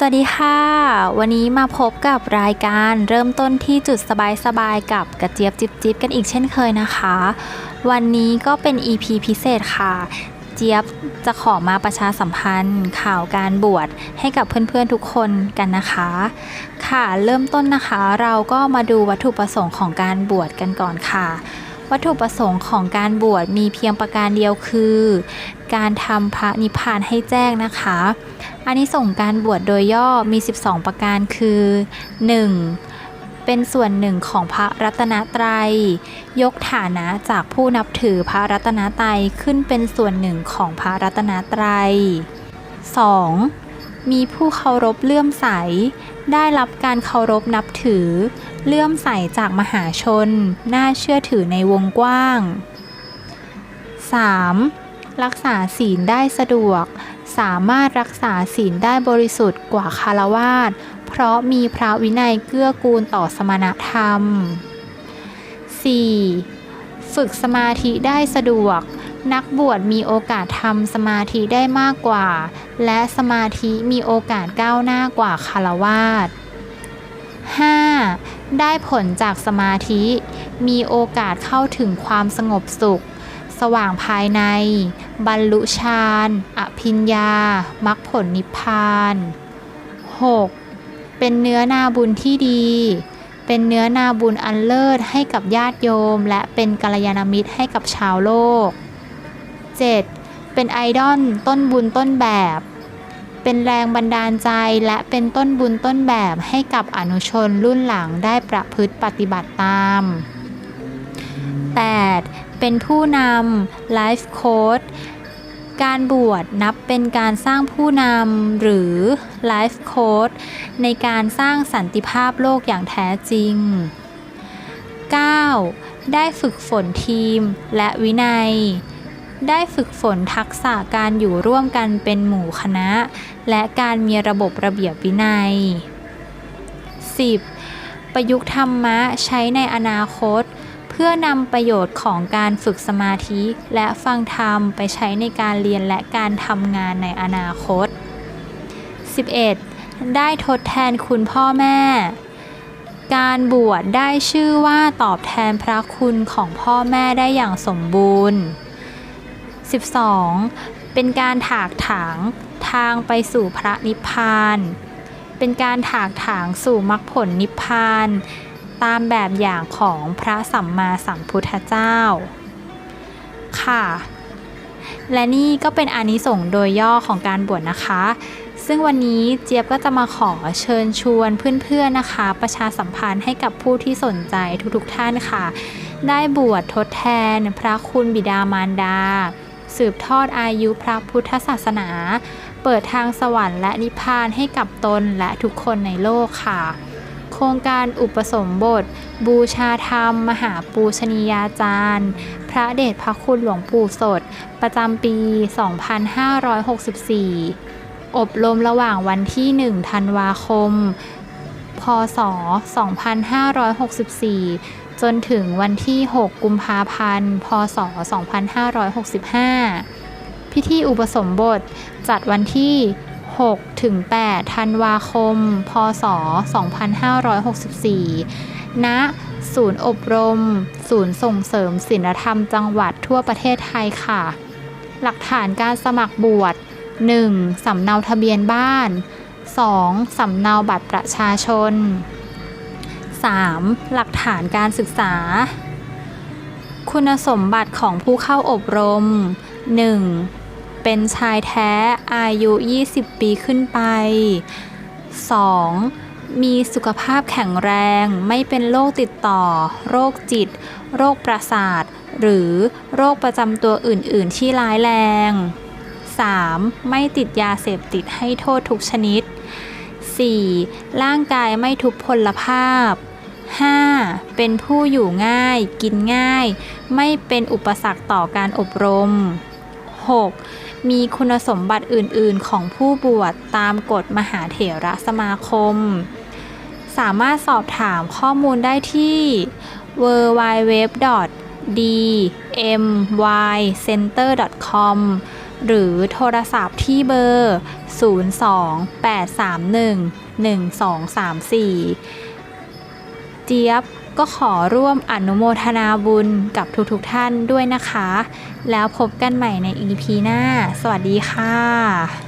สวัสดีค่ะ วันนี้มาพบกับรายการเริ่มต้นที่จุดสบายๆกับกระเจี๊ยบจิบจิบกันอีกเช่นเคยนะคะ วันนี้ก็เป็น EP พิเศษค่ะ เจี๊ยบจะขอมาประชาสัมพันธ์ ข่าวการบวชให้กับเพื่อนๆทุกคนกันนะคะ ค่ะเริ่มต้นนะคะเราก็มาดูวัตถุประสงค์ของการบวชกันก่อนค่ะ วัตถุประสงค์ของการบวชมีเพียงประการเดียวคือ การทำพระนิพพานให้แจ้งนะคะอานิสงส์การบวชโดยย่อมี 12 ประการคือ 1. เป็นส่วนหนึ่งของพระรัตนตรัย ยกฐานะจากผู้นับถือพระรัตนตรัยขึ้นเป็นส่วนหนึ่งของพระรัตนตรัย 2. มีผู้เคารพเลื่อมใส ได้รับการเคารพนับถือ เลื่อมใสจากมหาชน น่าเชื่อถือในวงกว้าง 3. รักษาศีลได้สะดวก สามารถรักษาศีลได้บริสุทธิ์กว่าคารวาสเพราะมีพระวินัยเกื้อกูลต่อสมณธรรม 4. ฝึกสมาธิได้สะดวก นักบวชมีโอกาสทำสมาธิได้มากกว่า และสมาธิมีโอกาสก้าวหน้ากว่าคารวาส 5. ได้ผลจากสมาธิ มีโอกาสเข้าถึงความสงบสุข สว่างภายใน บรรลุฌานอภิญญามรรคผลนิพพาน 6. เป็นเนื้อนาบุญที่ดี เป็นเนื้อนาบุญอันเลิศให้กับญาติโยม และเป็นกัลยาณมิตรให้กับชาวโลก 7. เป็นไอดอลต้นบุญต้นแบบ เป็นแรงบันดาลใจและเป็นต้นบุญต้นแบบให้กับอนุชนรุ่นหลังได้ประพฤติปฏิบัติตาม 8. เป็นผู้นำไลฟ์โค้ดการบวชนับเป็นการสร้างผู้นำหรือไลฟ์โค้ดในการสร้างสันติภาพโลกอย่างแท้จริง 9. ได้ฝึกฝนทีมและวินัย ได้ฝึกฝนทักษะการอยู่ร่วมกันเป็นหมู่คณะ และการมีระบบระเบียบวินัย 10. ประยุกต์ธรรมะใช้ในอนาคต เพื่อนำประโยชน์ของการฝึกสมาธิและฟังธรรมไปใช้ในการเรียนและการทำงานในอนาคต 11. ได้ทดแทนคุณพ่อแม่ การบวชได้ชื่อว่าตอบแทนพระคุณของพ่อแม่ได้อย่างสมบูรณ์ 12. เป็นการถากถางทางไปสู่พระนิพพาน เป็นการถากถางสู่มรรคผลนิพพาน ตามแบบอย่างของพระสัมมาสัมพุทธเจ้า ค่ะ และนี่ก็เป็นอานิสงส์โดยย่อของการบวชนะคะ ซึ่งวันนี้เจี๊ยบก็จะมาขอเชิญชวนเพื่อนๆนะคะ ประชาสัมพันธ์ให้กับผู้ที่สนใจทุกๆท่านค่ะ ได้บวชทดแทนพระคุณบิดามารดา สืบทอดอายุพระพุทธศาสนา เปิดทางสวรรค์และนิพพานให้กับตนและทุกคนในโลกค่ะ โครงการอุปสมบท บูชาธรรม มหาปูชนียาจารย์ พระเดชพระคุณหลวงปู่สด ประจำปี 2564 อบรมระหว่างวันที่ 1 ธันวาคม พศ 2564 จนถึงวันที่ 6 กุมภาพันธ์ พศ 2565 พิธีอุปสมบทจัดวันที่ 6 ถึง 8 ธันวาคม พศ 2564 ณ ศูนย์อบรม ศูนย์ส่งเสริมศีลธรรมจังหวัดทั่วประเทศไทยค่ะ หลักฐานการสมัครบวช 1. สำเนาทะเบียนบ้าน 2. สำเนาบัตรประชาชน 3. หลักฐานการศึกษา คุณสมบัติของผู้เข้าอบรม 1. เป็นชายแท้อายุ 20 ปีขึ้นไป 2. มีสุขภาพแข็งแรง ไม่เป็นโรคติดต่อ โรคจิต โรคประสาท หรือโรคประจำตัวอื่น ๆ ที่ร้ายแรง 3. ไม่ติดยาเสพติดให้โทษทุกชนิด 4. ร่างกายไม่ทุพพลภาพ 5. เป็นผู้อยู่ง่าย กินง่าย ไม่เป็นอุปสรรคต่อการอบรม 6. มีคุณสมบัติอื่น ๆ ของผู้บวชตามกฎมหาเถระสมาคม สามารถสอบถามข้อมูลได้ที่ www.dmycenter.com หรือโทรศัพท์ที่เบอร์ 028311234 เจี๊ยบ ก็ขอร่วมอนุโมทนาบุญกับทุกๆทท่านด้วยนะคะ แล้วพบกันใหม่ใน EP หน้า สวัสดีค่ะ